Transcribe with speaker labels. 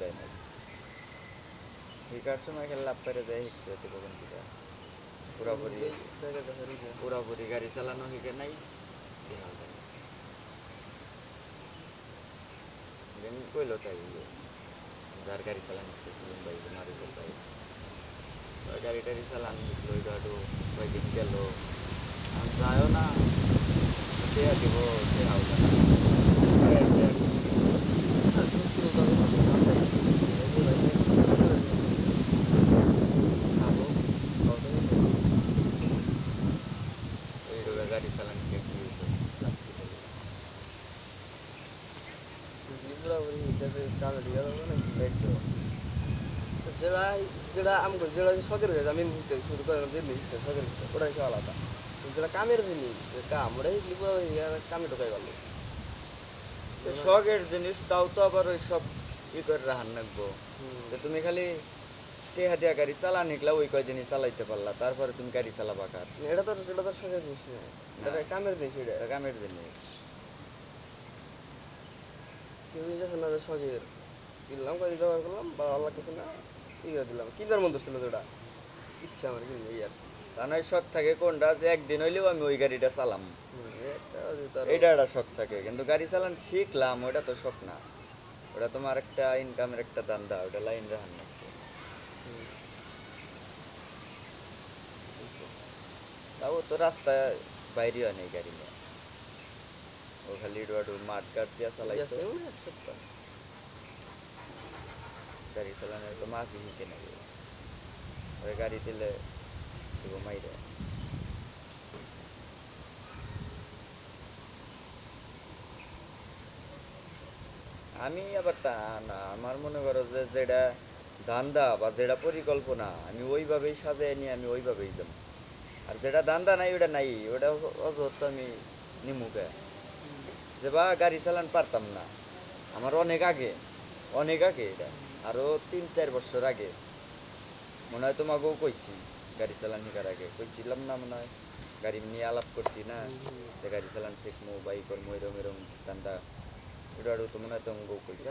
Speaker 1: দেয় না শিকার সময় খেলে লাভ করে দেয় শিখছে তো কখন থেকে পুরাপুরি পুরাপুরি গাড়ি চালানো শিখে নাই দেয় কইলো তাই যার গাড়ি চালানো শিখছে সেলিম ভাই মারুফের ভাই গাড়ি টাড়ি চালান শিখলো গাড়ু কয়েকদিন গেল। যায়ও না। সে দিব সে হাল দেয় না সে আছে আর কি।
Speaker 2: আর পুরো দাদা মাথায় এই ভাই খাব খাওয়া
Speaker 1: ওই রোগা গাড়ি চালানো শিখে কি হইতো? লাভ কি হইতো?
Speaker 2: পুরাপুরি হিসাবে কামে ঢিকা দেবো না
Speaker 1: এই তো
Speaker 2: যেটা যেটা আমাকে যেটা শখের হয়ে আমি মুহূর্তে শুরু করে যে জিনিসটা শখের ওটা হচ্ছে আলাদা যেটা কামের জিনিস ওটা হিসলি কামে ঢোকাই গেল
Speaker 1: শখের জিনিস তাও তো আবার ওই সব ই করে রাখব তো তুমি খালি টেহা দিয়া গাড়ি চালা নিকলা ওই কয়দিনই চালাইতে পারলা তারপরে তুমি গাড়ি চালাবা কার?
Speaker 2: এটা তো সেটা তো শখের জিনিস না। এটা কামের জিনিস এটা
Speaker 1: এটা কামের জিনিস।
Speaker 2: কেউ যখন না শখের কিনলাম কয়েক ব্যবহার করলাম বা আল্লাহ কিছু না ই করে দিলাম। কিনবার মতো ছিল যেটা। ইচ্ছা আমার কিনবো কি।
Speaker 1: তা নয় শখ থাকে কোনটা? যে একদিন হইলেও আমি ওই গাড়িটা চালাম। এটা একটা শখ থাকে কিন্তু গাড়ি চালান শিখলাম ওটা তো শখ না। ওটা তোমার একটা ইনকামের একটা দান্দা ওটা লাইন রাহান রাখব তাও তো রাস্তায় বাইরে হয় না এই গাড়ি নিয়ে। ও খালি একটু মাঠ কাট দিয়া চালাইতো।
Speaker 2: আছে মানে এক সপ্তাহ।
Speaker 1: গাড়ি চালানোর তো মাফি শিখে নেবে ওই গাড়ি দিলে দিব মাইরে। আমি আবার তা না আমার মনে করো যে যেটা ধান্দা বা যেটা পরিকল্পনা আমি ওইভাবেই সাজাই নিয়ে আমি ওইভাবেই যাব। আর যেটা দান্দা নাই ওটা নাই। ওটা অযথা আমি নিমুখে যে বা গাড়ি চালান পারতাম না। আমার অনেক আগে অনেক আগে এটা। আরও তিন, চার বছর আগে। মনে হয় তোমাকেও কইছি, গাড়ি চালান শেখার আগে। কইছিলাম না মনে হয়, গাড়ি নিয়ে আলাপ করছি না। যে গাড়ি চালান শিখমু বাইক করমু, এরম এরম দান্দা। এটা আরও তো মনে হয় তোমাকেও কইছি।